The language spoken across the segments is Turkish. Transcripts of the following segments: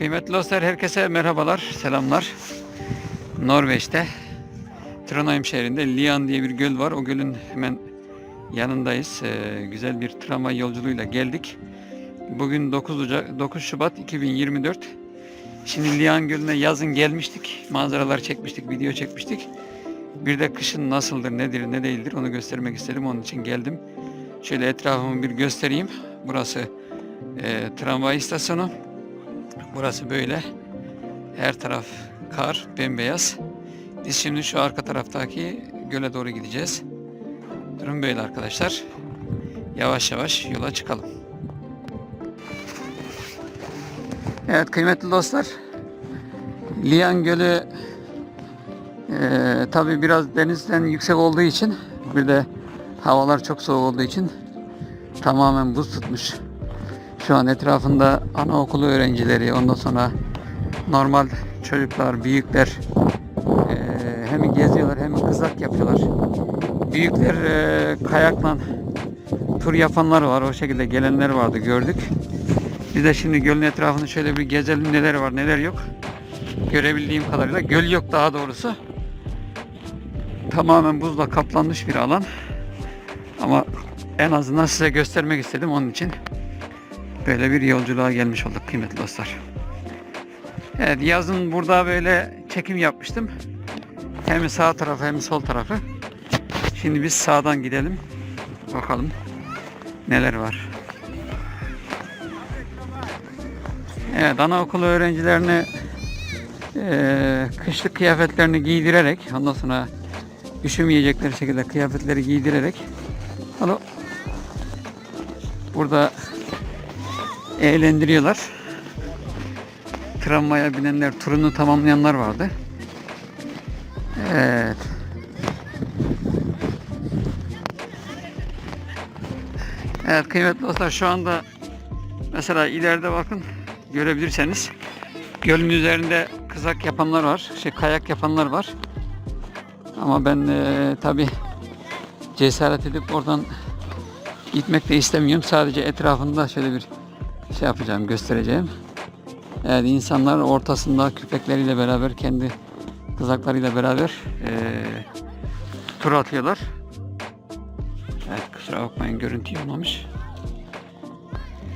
Kıymetli dostlar herkese merhabalar, selamlar. Norveç'te Trondheim şehrinde Lian diye bir göl var. O gölün hemen yanındayız. Ee, güzel bir tramvay yolculuğuyla geldik. Bugün 9 Ocak 9 Şubat 2024. Şimdi Lian Gölü'ne yazın gelmiştik. Manzaralar çekmiştik, video çekmiştik. Bir de kışın nasıldır, nedir, ne değildir onu göstermek istedim. Onun için geldim. Şöyle etrafımı bir göstereyim. Burası e, tramvay istasyonu. Burası böyle. Her taraf kar, bembeyaz. Biz şimdi şu arka taraftaki göle doğru gideceğiz. Durum böyle arkadaşlar. Yavaş yavaş yola çıkalım. Evet kıymetli dostlar. Liyan Gölü tabi tabii biraz denizden yüksek olduğu için bir de havalar çok soğuk olduğu için tamamen buz tutmuş. Şu an etrafında anaokulu öğrencileri, ondan sonra normal çocuklar, büyükler eee, hem geziyorlar hem kızak yapıyorlar. Büyükler eee, kayakla tur yapanlar var. O şekilde gelenler vardı gördük. Biz de şimdi gölün etrafını şöyle bir gezelim neler var neler yok. Görebildiğim kadarıyla göl yok daha doğrusu. Tamamen buzla kaplanmış bir alan. Ama en azından size göstermek istedim onun için. Böyle bir yolculuğa gelmiş olduk kıymetli dostlar. Evet yazın burada böyle çekim yapmıştım. Hem sağ tarafı hem sol tarafı. Şimdi biz sağdan gidelim. Bakalım neler var. Evet anaokulu öğrencilerine eee kışlık kıyafetlerini giydirerek ondan sonra üşümeyecekleri şekilde kıyafetleri giydirerek Alo. Burada eğlendiriyorlar. Tramvaya binenler, turunu tamamlayanlar vardı. Evet. Evet kıymetli dostlar şu anda mesela ileride bakın görebilirseniz gölün üzerinde kızak yapanlar var, şey kayak yapanlar var. Ama ben eee tabi cesaret edip oradan gitmek de istemiyorum. Sadece etrafında şöyle bir şey yapacağım, göstereceğim. Evet insanlar ortasında köpekleriyle beraber kendi kızaklarıyla beraber eee tur atıyorlar. Evet kusura bakmayın görüntü olmamış.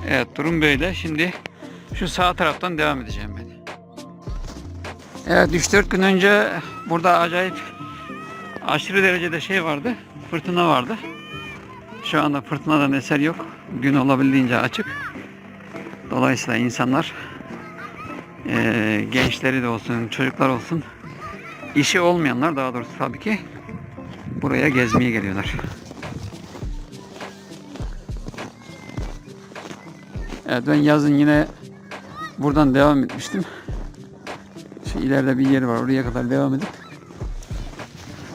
Evet durum böyle. Şimdi şu sağ taraftan devam edeceğim ben. Evet 3-4 gün önce burada acayip aşırı derecede şey vardı. Fırtına vardı. Şu anda fırtınadan eser yok. Gün olabildiğince açık. Dolayısıyla insanlar eee, gençleri de olsun, çocuklar olsun işi olmayanlar daha doğrusu tabii ki buraya gezmeye geliyorlar. Evet ben yazın yine buradan devam etmiştim. Şu ileride bir yer var oraya kadar devam edip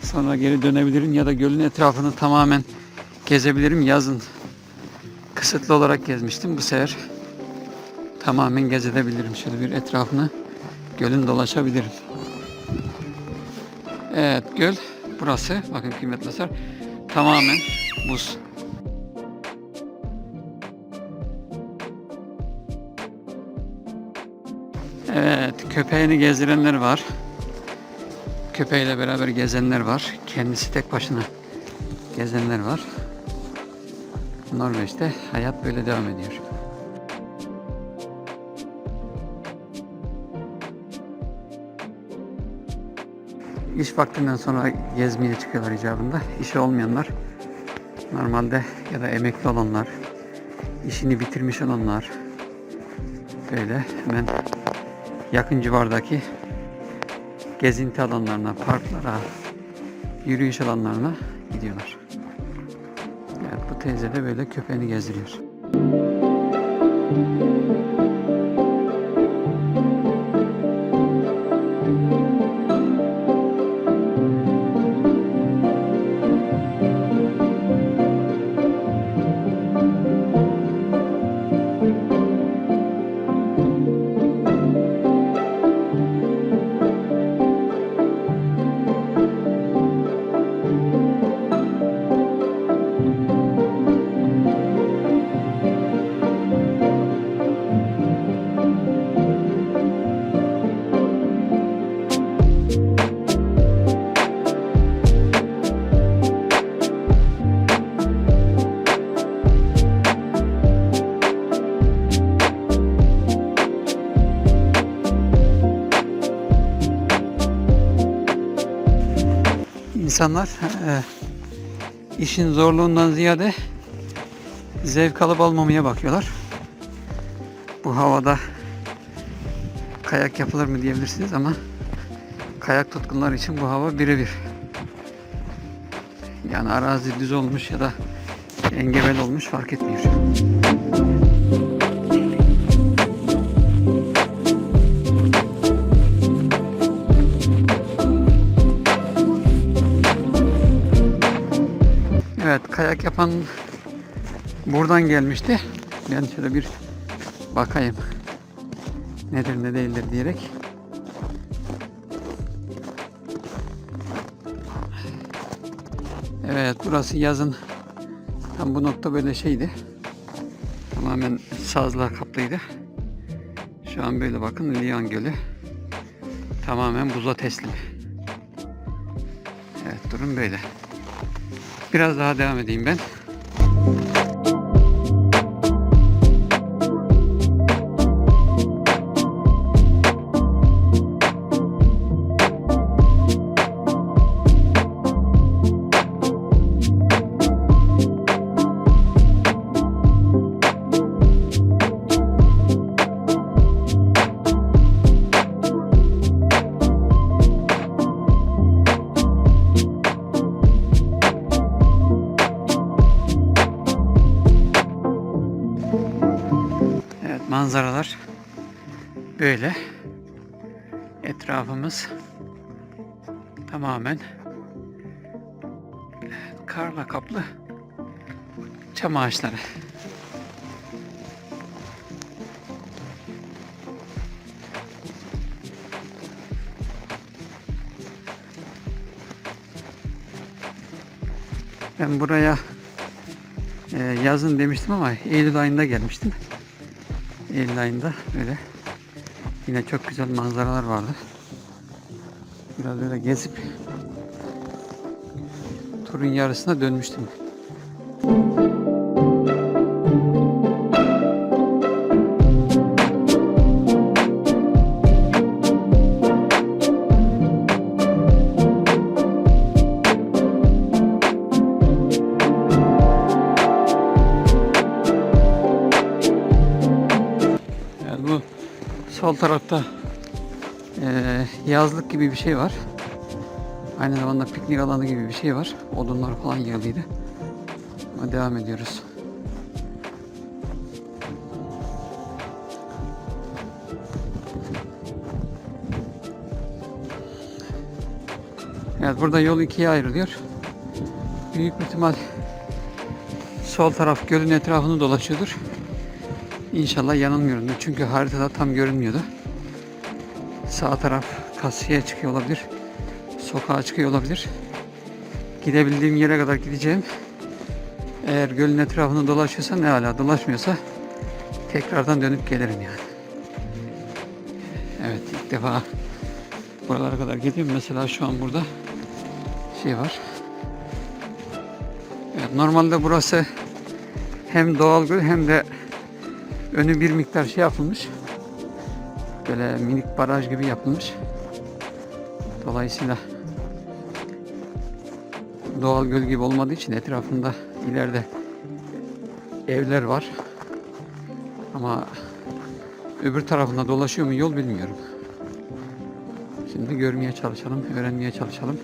sonra geri dönebilirim ya da gölün etrafını tamamen gezebilirim. Yazın kısıtlı olarak gezmiştim. Bu sefer tamamen gezebilirim. Şöyle bir etrafını gölün dolaşabilirim. Evet göl burası. Bakın kıymetli dostlar. Tamamen buz. Evet köpeğini gezdirenler var. Köpeğiyle beraber gezenler var. Kendisi tek başına gezenler var. Norveç'te hayat böyle devam ediyor. İş vaktinden sonra gezmeye çıkıyorlar icabında. İşi olmayanlar normalde ya da emekli olanlar, işini bitirmiş olanlar böyle hemen yakın civardaki gezinti alanlarına, parklara, yürüyüş alanlarına gidiyorlar. Evet, bu teyze de böyle köpeğini gezdiriyor. İnsanlar e, işin zorluğundan ziyade zevk alıp almamaya bakıyorlar. Bu havada kayak yapılır mı diyebilirsiniz ama kayak tutkunlar için bu hava birebir. Yani arazi düz olmuş ya da engebel olmuş fark etmiyor. Kayak yapan buradan gelmişti. Ben şöyle bir bakayım nedir ne değildir diyerek. Evet burası yazın tam bu nokta böyle şeydi. Tamamen sazla kaplıydı. Şu an böyle bakın Liyan Gölü tamamen buza teslim. Evet durum böyle. Biraz daha devam edeyim ben. Tamamen karla kaplı çam ağaçları. Ben buraya e, yazın demiştim ama Eylül ayında gelmiştim. Eylül ayında böyle yine çok güzel manzaralar vardı. Biraz böyle gezip turun yarısına dönmüştüm. Sol tarafta eee, yazlık gibi bir şey var. Aynı zamanda piknik alanı gibi bir şey var. Odunlar falan yığılıydı. Ama devam ediyoruz. Evet burada yol ikiye ayrılıyor. Büyük bir ihtimal sol taraf gölün etrafını dolaşıyordur. İnşallah yanılmıyorumdur. Çünkü haritada tam görünmüyordu. Sağ taraf kasıya çıkıyor olabilir. Sokağa çıkıyor olabilir. Gidebildiğim yere kadar gideceğim. Eğer gölün etrafını dolaşıyorsa ne hala dolaşmıyorsa tekrardan dönüp gelirim yani. Evet ilk defa buralara kadar gidiyorum. Mesela şu an burada şey var. Evet, normalde burası hem doğal göl hem de önü bir miktar şey yapılmış. Böyle minik baraj gibi yapılmış. Dolayısıyla doğal göl gibi olmadığı için etrafında ileride evler var. Ama öbür tarafında dolaşıyor mu yol bilmiyorum. Şimdi görmeye çalışalım, öğrenmeye çalışalım.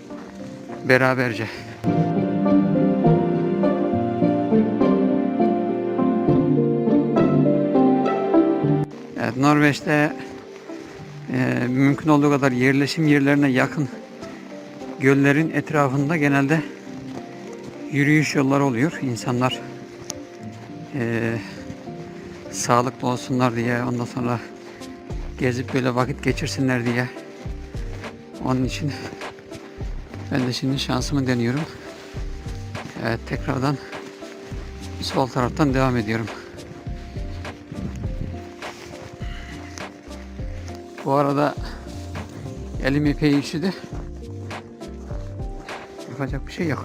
Beraberce. Evet, Norveç'te e, mümkün olduğu kadar yerleşim yerlerine yakın göllerin etrafında genelde yürüyüş yolları oluyor. İnsanlar e, sağlıklı olsunlar diye ondan sonra gezip böyle vakit geçirsinler diye. Onun için ben de şimdi şansımı deniyorum. Evet tekrardan sol taraftan devam ediyorum. Bu arada elim epey üşüdü. Yapacak bir şey yok.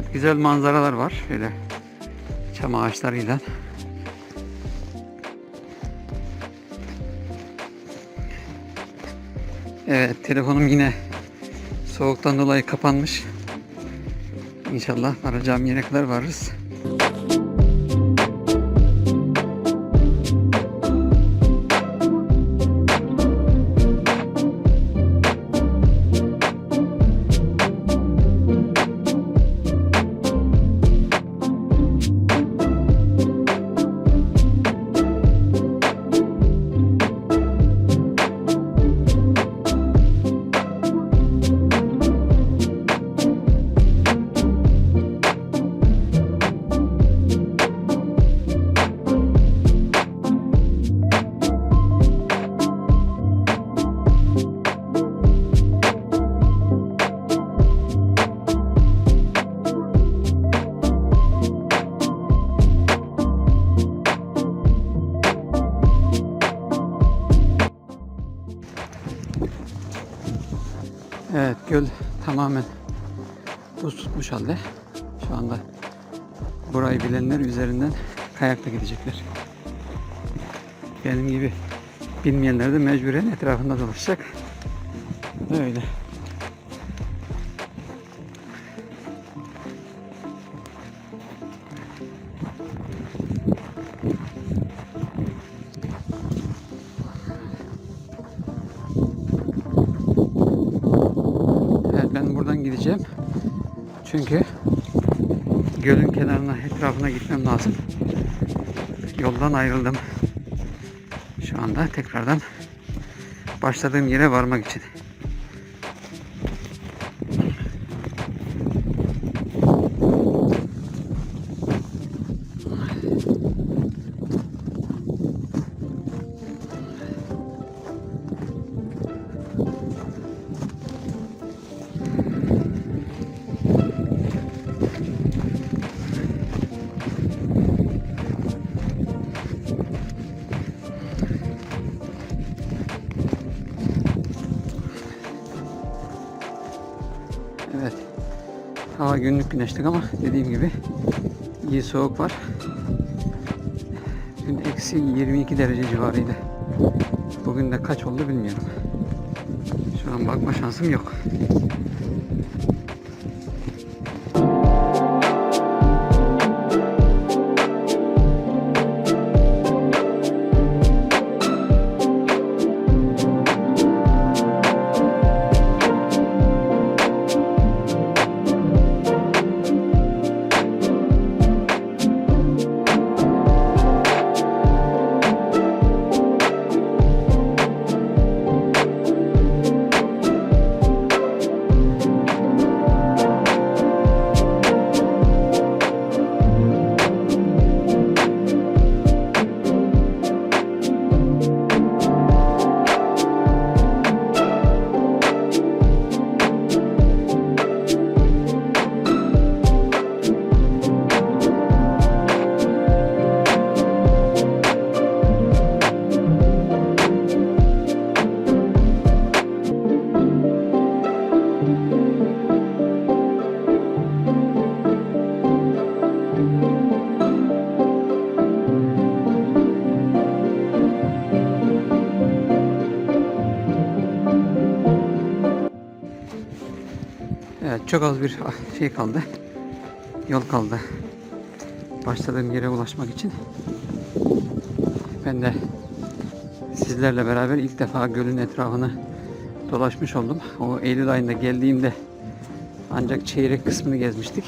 Evet güzel manzaralar var. Şöyle çam ağaçlarıyla. Evet telefonum yine Soğuktan dolayı kapanmış. İnşallah varacağım yere kadar varırız. Tamamen buz tutmuş halde. Şu anda burayı bilenler üzerinden kayakla gidecekler. Benim gibi bilmeyenler de mecburen etrafında dolaşacak. Öyle. Çünkü gölün kenarına etrafına gitmem lazım. Yoldan ayrıldım. Şu anda tekrardan başladığım yere varmak için. Günlük güneşlik ama dediğim gibi iyi soğuk var. Dün eksi 22 derece civarıydı. Bugün de kaç oldu bilmiyorum. Şu an bakma şansım yok. Evet çok az bir şey kaldı. Yol kaldı. Başladığım yere ulaşmak için. Ben de sizlerle beraber ilk defa gölün etrafını dolaşmış oldum. O Eylül ayında geldiğimde ancak çeyrek kısmını gezmiştik.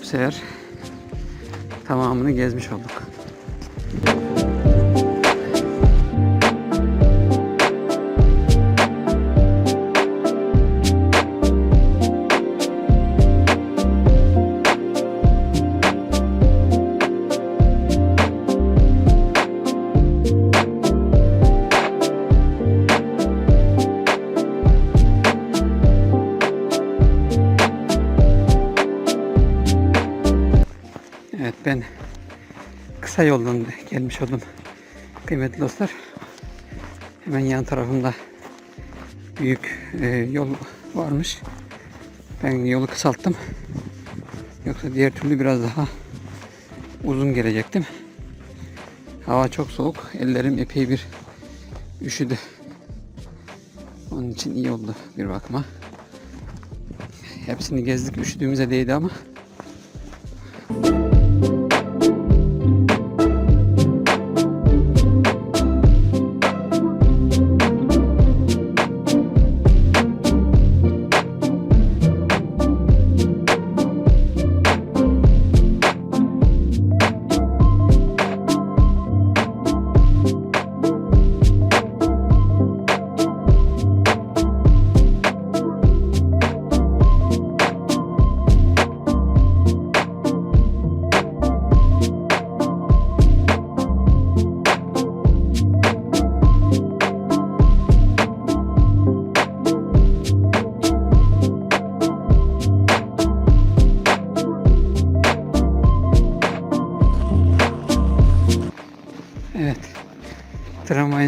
Bu sefer tamamını gezmiş olduk. Kısa yoldan gelmiş oldum kıymetli dostlar. Hemen yan tarafımda büyük e, yol varmış. Ben yolu kısalttım. Yoksa diğer türlü biraz daha uzun gelecektim. Hava çok soğuk. Ellerim epey bir üşüdü. Onun için iyi oldu bir bakıma. Hepsini gezdik. Üşüdüğümüze değdi ama.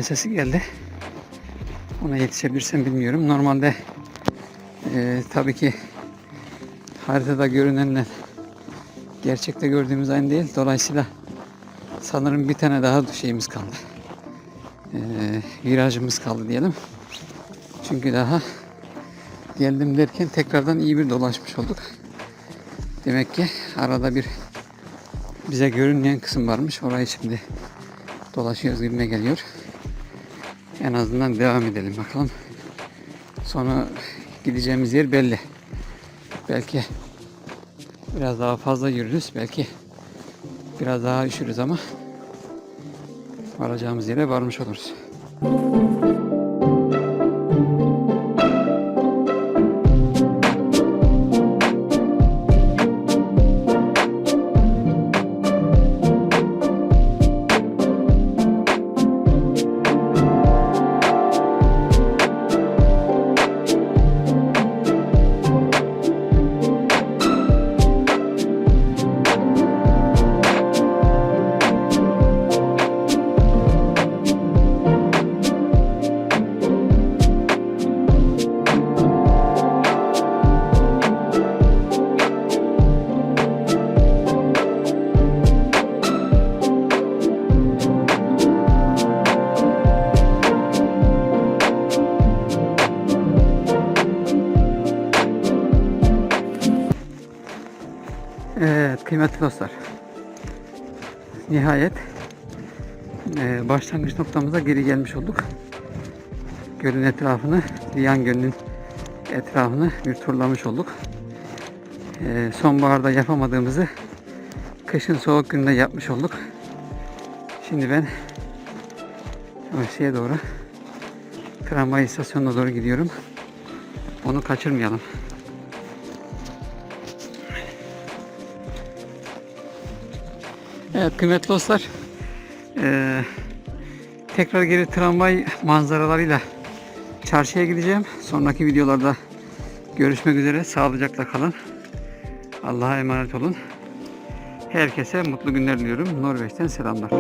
Sesi geldi. Ona yetişebilirsem bilmiyorum. Normalde e, tabii ki haritada görünenle gerçekte gördüğümüz aynı değil. Dolayısıyla sanırım bir tane daha şeyimiz kaldı. E, virajımız kaldı diyelim. Çünkü daha geldim derken tekrardan iyi bir dolaşmış olduk. Demek ki arada bir bize görünmeyen kısım varmış. Orayı şimdi dolaşıyoruz gibime geliyor. En azından devam edelim bakalım. Sonra gideceğimiz yer belli. Belki biraz daha fazla yürürüz. Belki biraz daha üşürüz ama varacağımız yere varmış oluruz. Evet dostlar. Nihayet eee, başlangıç noktamıza geri gelmiş olduk. Gölün etrafını, Liyan Gölü'nün etrafını bir turlamış olduk. Eee, sonbaharda yapamadığımızı kışın soğuk günde yapmış olduk. Şimdi ben şeye doğru tramvay istasyonuna doğru gidiyorum. Onu kaçırmayalım. Evet kıymetli dostlar. eee, tekrar geri tramvay manzaralarıyla çarşıya gideceğim. Sonraki videolarda görüşmek üzere. Sağlıcakla kalın. Allah'a emanet olun. Herkese mutlu günler diliyorum. Norveç'ten selamlar.